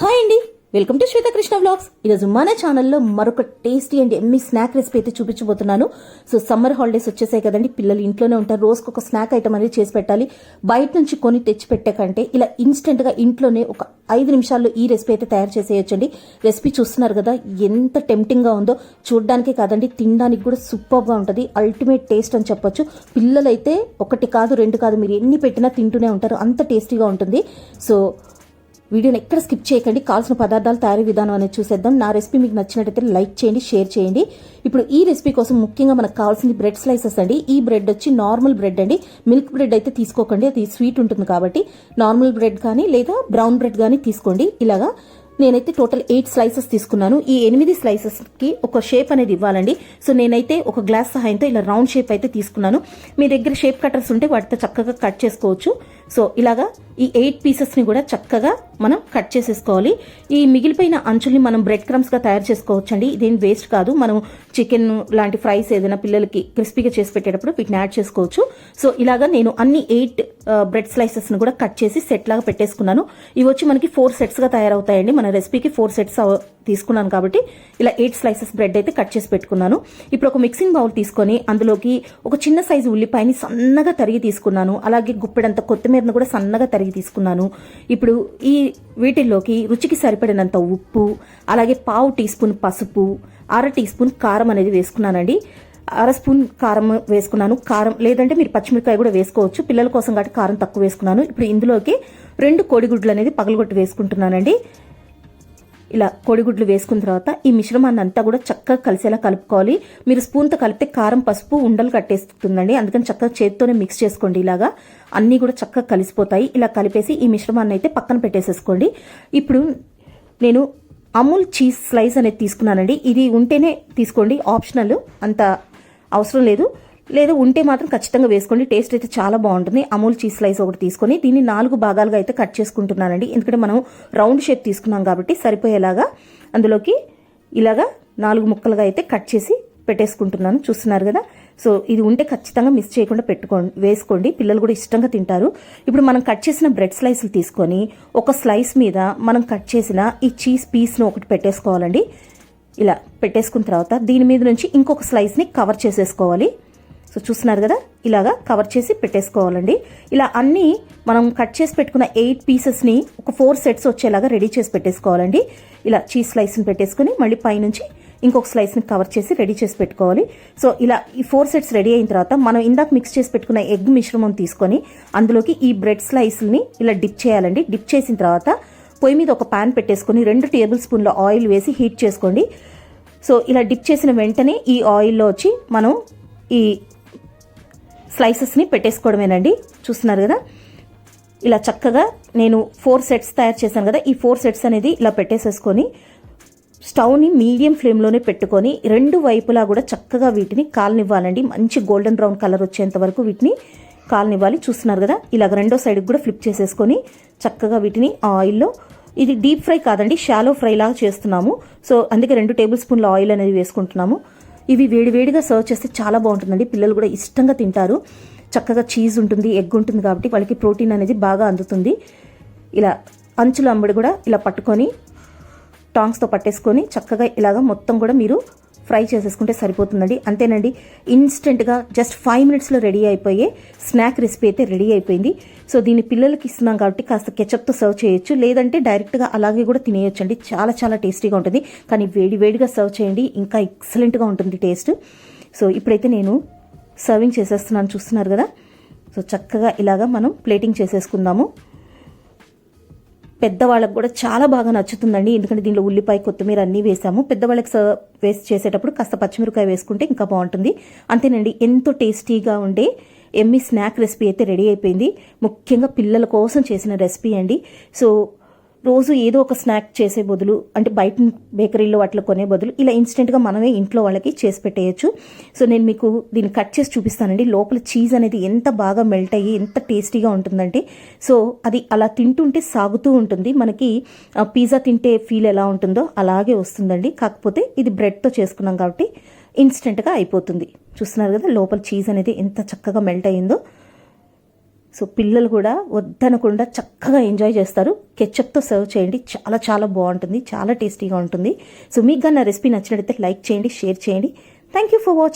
Hi అండి. Welcome to Shwetakrishna vlogs. ఈరోజు మన ఛానల్లో మరొక tasty and yummy snack recipe అయితే చూపించబోతున్నాను. సో సమ్మర్ హాలిడేస్ వచ్చేసాయి కదండి. పిల్లలు ఇంట్లోనే ఉంటారు. రోజుకు ఒక స్నాక్ ఐటమ్ అనేది చేసి పెట్టాలి. బయట నుంచి కొని తెచ్చి పెట్టే కంటే ఇలా ఇన్స్టెంట్గా ఇంట్లోనే ఒక ఐదు నిమిషాల్లో ఈ రెసిపీ అయితే తయారు చేసేయచ్చండి. రెసిపీ చూస్తున్నారు కదా ఎంత టెంప్టింగ్గా ఉందో. చూడడానికే కాదండి తినడానికి కూడా సూపర్గా ఉంటుంది. అల్టిమేట్ టేస్ట్ అని చెప్పొచ్చు. పిల్లలైతే ఒకటి కాదు రెండు కాదు మీరు ఎన్ని పెట్టినా తింటూనే ఉంటారు. అంత టేస్టీగా ఉంటుంది. సో వీడియోని ఎక్కడ స్కిప్ చేయకండి. కావాల్సిన పదార్థాలు తయారీ విధానం అనేది చూసేద్దాం. నా రెసిపీ మీకు నచ్చినట్టయితే లైక్ చేయండి షేర్ చేయండి. ఇప్పుడు ఈ రెసిపీ కోసం ముఖ్యంగా మనకు కావాల్సింది బ్రెడ్ స్లైసెస్ అండి. ఈ బ్రెడ్ వచ్చి నార్మల్ బ్రెడ్ అండి. మిల్క్ బ్రెడ్ అయితే తీసుకోకండి. అది స్వీట్ ఉంటుంది కాబట్టి నార్మల్ బ్రెడ్ కానీ లేదా బ్రౌన్ బ్రెడ్ కానీ తీసుకోండి. ఇలాగా నేనైతే టోటల్ ఎయిట్ స్లైసెస్ తీసుకున్నాను. ఈ ఎనిమిది స్లైసెస్కి ఒక షేప్ అనేది ఇవ్వాలండి. సో నేనైతే ఒక గ్లాస్ సహాయంతో ఇలా రౌండ్ షేప్ అయితే తీసుకున్నాను. మీ దగ్గర షేప్ కట్టర్స్ ఉంటే వాటితో చక్కగా కట్ చేసుకోవచ్చు. సో ఇలాగా ఈ ఎయిట్ పీసెస్ని కూడా చక్కగా మనం కట్ చేసేసుకోవాలి. ఈ మిగిలిపోయిన అంచుల్ని మనం బ్రెడ్ క్రమ్స్గా తయారు చేసుకోవచ్చు అండి ఇదేం వేస్ట్ కాదు. మనం చికెన్ లాంటి ఫ్రైస్ ఏదైనా పిల్లలకి క్రిస్పీగా చేసి పెట్టేటప్పుడు వీటిని యాడ్ చేసుకోవచ్చు. సో ఇలాగా నేను అన్ని ఎయిట్ బ్రెడ్ స్లైసెస్ని కూడా కట్ చేసి సెట్ లాగా పెట్టేసుకున్నాను. ఇవి వచ్చి మనకి ఫోర్ సెట్స్గా తయారవుతాయండి. మన రెసిపీకి ఫోర్ సెట్స్ తీసుకున్నాను కాబట్టి ఇలా ఎయిట్ స్లైసెస్ బ్రెడ్ అయితే కట్ చేసి పెట్టుకున్నాను. ఇప్పుడు ఒక మిక్సింగ్ బౌల్ తీసుకొని అందులోకి ఒక చిన్న సైజు ఉల్లిపాయని సన్నగా తరిగి తీసుకున్నాను. అలాగే గుప్పెడంత కొత్తిమీర కొత్తిమీరను కూడా సన్నగా తరిగి తీసుకున్నాను. ఇప్పుడు ఈ వీటిల్లోకి రుచికి సరిపడినంత ఉప్పు అలాగే పావు టీ స్పూన్ పసుపు అర టీ స్పూన్ కారం అనేది వేసుకున్నానండి. అర స్పూన్ కారం వేసుకున్నాను. కారం లేదంటే మీరు పచ్చిమిరకాయ కూడా వేసుకోవచ్చు. పిల్లల కోసం కాబట్టి కారం తక్కువ వేసుకున్నాను. ఇప్పుడు ఇందులోకి రెండు కోడిగుడ్లు అనేది పగలగొట్టి వేసుకుంటున్నానండి. ఇలా కోడిగుడ్లు వేసుకున్న తర్వాత ఈ మిశ్రమాన్ని అంతా కూడా చక్కగా కలిసేలా కలుపుకోవాలి. మీరు స్పూన్తో కలిపితే కారం పసుపు ఉండలు కట్టేస్తుందండి. అందుకని చక్కగా చేతితోనే మిక్స్ చేసుకోండి ఇలాగా. అన్నీ కూడా చక్కగా కలిసిపోతాయి. ఇలా కలిపేసి ఈ మిశ్రమాన్ని అయితే పక్కన పెట్టేసేసుకోండి. ఇప్పుడు నేను అమూల్ చీజ్ స్లైస్ అనేది తీసుకున్నానండి. ఇది ఉంటేనే తీసుకోండి. ఆప్షనల్ అంత అవసరం లేదు. లేదా ఉంటే మాత్రం ఖచ్చితంగా వేసుకోండి. టేస్ట్ అయితే చాలా బాగుంటుంది. అమూల్ చీజ్ స్లైస్ ఒకటి తీసుకొని దీన్ని నాలుగు భాగాలుగా అయితే కట్ చేసుకుంటున్నానండి. ఎందుకంటే మనం రౌండ్ షేప్ తీసుకున్నాం కాబట్టి సరిపోయేలాగా అందులోకి ఇలాగా నాలుగు ముక్కలుగా అయితే కట్ చేసి పెట్టేసుకుంటున్నాను. చూస్తున్నారు కదా? సో ఇది ఉంటే ఖచ్చితంగా మిస్ చేయకుండా పెట్టుకోండి వేసుకోండి. పిల్లలు కూడా ఇష్టంగా తింటారు. ఇప్పుడు మనం కట్ చేసిన బ్రెడ్ స్లైస్లు తీసుకొని ఒక స్లైస్ మీద మనం కట్ చేసిన ఈ చీజ్ పీస్ను ఒకటి పెట్టేసుకోవాలండి. ఇలా పెట్టేసుకున్న తర్వాత దీని మీద నుంచి ఇంకొక స్లైస్ని కవర్ చేసేసుకోవాలి. సో చూస్తున్నారు కదా ఇలాగా కవర్ చేసి పెట్టేసుకోవాలండి. ఇలా అన్నీ మనం కట్ చేసి పెట్టుకున్న ఎయిట్ పీసెస్ని ఒక ఫోర్ సెట్స్ వచ్చేలాగా రెడీ చేసి పెట్టేసుకోవాలండి. ఇలా చీజ్ స్లైస్ని పెట్టేసుకుని మళ్ళీ పైనుంచి ఇంకొక స్లైస్ని కవర్ చేసి రెడీ చేసి పెట్టుకోవాలి. సో ఇలా ఈ ఫోర్ సెట్స్ రెడీ అయిన తర్వాత మనం ఇందాక మిక్స్ చేసి పెట్టుకున్న ఎగ్ మిశ్రమం తీసుకొని అందులోకి ఈ బ్రెడ్ స్లైస్ని ఇలా డిప్ చేయాలండి. డిప్ చేసిన తర్వాత పొయ్యి మీద ఒక పాన్ పెట్టేసుకొని రెండు టేబుల్ స్పూన్ల ఆయిల్ వేసి హీట్ చేసుకోండి. సో ఇలా డిప్ చేసిన వెంటనే ఈ ఆయిల్లో వచ్చి మనం ఈ స్లైసెస్ని పెట్టేసుకోవడమేనండి. చూస్తున్నారు కదా? ఇలా చక్కగా నేను ఫోర్ సెట్స్ తయారు చేశాను కదా ఈ ఫోర్ సెట్స్ అనేది ఇలా పెట్టేసేసుకొని స్టవ్ని మీడియం ఫ్లేమ్లోనే పెట్టుకొని రెండు వైపులా కూడా చక్కగా వీటిని కాలనివ్వాలండి. మంచి గోల్డెన్ బ్రౌన్ కలర్ వచ్చేంత వరకు వీటిని కాలనివ్వాలి. చూస్తున్నారు కదా? ఇలాగ రెండో సైడ్కి కూడా ఫ్లిప్ చేసేసుకొని చక్కగా వీటిని ఆయిల్లో ఇది డీప్ ఫ్రై కాదండి షాలో ఫ్రై లాగా చేస్తున్నాము. సో అందుకే రెండు టేబుల్ స్పూన్ల ఆయిల్ అనేది వేసుకుంటున్నాము. ఇవి వేడివేడిగా సర్వ్ చేస్తే చాలా బాగుంటుందండి. పిల్లలు కూడా ఇష్టంగా తింటారు. చక్కగా చీజ్ ఉంటుంది ఎగ్ ఉంటుంది కాబట్టి వాళ్ళకి ప్రోటీన్ అనేది బాగా అందుతుంది. ఇలా అంచుల అంబడి కూడా ఇలా పట్టుకొని టాంగ్స్తో పట్టేసుకొని చక్కగా ఇలాగ మొత్తం కూడా మీరు ఫ్రై చేసేసుకుంటే సరిపోతుందండి. అంతేనండి ఇన్స్టెంట్గా జస్ట్ ఫైవ్ మినిట్స్లో రెడీ అయిపోయే స్నాక్ రెసిపీ అయితే రెడీ అయిపోయింది. సో దీన్ని పిల్లలకి ఇస్తున్నాం కాబట్టి కాస్త కెచప్తో సర్వ్ చేయొచ్చు. లేదంటే డైరెక్ట్గా అలాగే కూడా తినేయొచ్చండి. చాలా చాలా టేస్టీగా ఉంటుంది. కానీ వేడి వేడిగా సర్వ్ చేయండి. ఇంకా ఎక్సలెంట్గా ఉంటుంది టేస్ట్. సో ఇప్పుడైతే నేను సర్వింగ్ చేసేస్తున్నాను. చూస్తున్నారు కదా? సో చక్కగా ఇలాగా మనం ప్లేటింగ్ చేసేసుకుందాము. పెద్దవాళ్ళకి కూడా చాలా బాగా నచ్చుతుందండి. ఎందుకంటే దీనిలో ఉల్లిపాయ కొత్తిమీర అన్నీ వేసాము. పెద్దవాళ్ళకి వేస్ట్ చేసేటప్పుడు కాస్త పచ్చిమిరకాయ వేసుకుంటే ఇంకా బాగుంటుంది. అంతేనండి ఎంతో టేస్టీగా ఉండే ఎమ్మి స్నాక్ రెసిపీ అయితే రెడీ అయిపోయింది. ముఖ్యంగా పిల్లల కోసం చేసిన రెసిపీ అండి. సో రోజు ఏదో ఒక స్నాక్ చేసే బదులు అంటే బయట బేకరీలో వాటిలో కొనే బదులు ఇలా ఇన్స్టెంట్గా మనమే ఇంట్లో వాళ్ళకి చేసి పెట్టేయచ్చు. సో నేను మీకు దీన్ని కట్ చేసి చూపిస్తానండి. లోపల చీజ్ అనేది ఎంత బాగా మెల్ట్ అయ్యి ఎంత టేస్టీగా ఉంటుందంటే సో అది అలా తింటుంటే సాగుతూ ఉంటుంది. మనకి పిజ్జా తింటే ఫీల్ ఎలా ఉంటుందో అలాగే వస్తుందండి. కాకపోతే ఇది బ్రెడ్తో చేసుకున్నాం కాబట్టి ఇన్స్టెంట్గా అయిపోతుంది. చూస్తున్నారు కదా లోపల చీజ్ అనేది ఎంత చక్కగా మెల్ట్ అయ్యిందో. సో పిల్లలు కూడా వద్దనకుండా చక్కగా ఎంజాయ్ చేస్తారు. కెచ్చప్తో సర్వ్ చేయండి. చాలా చాలా బాగుంటుంది. చాలా టేస్టీగా ఉంటుంది. సో మీకు నా రెసిపీ నచ్చినట్లయితే లైక్ చేయండి షేర్ చేయండి. Thank you for watching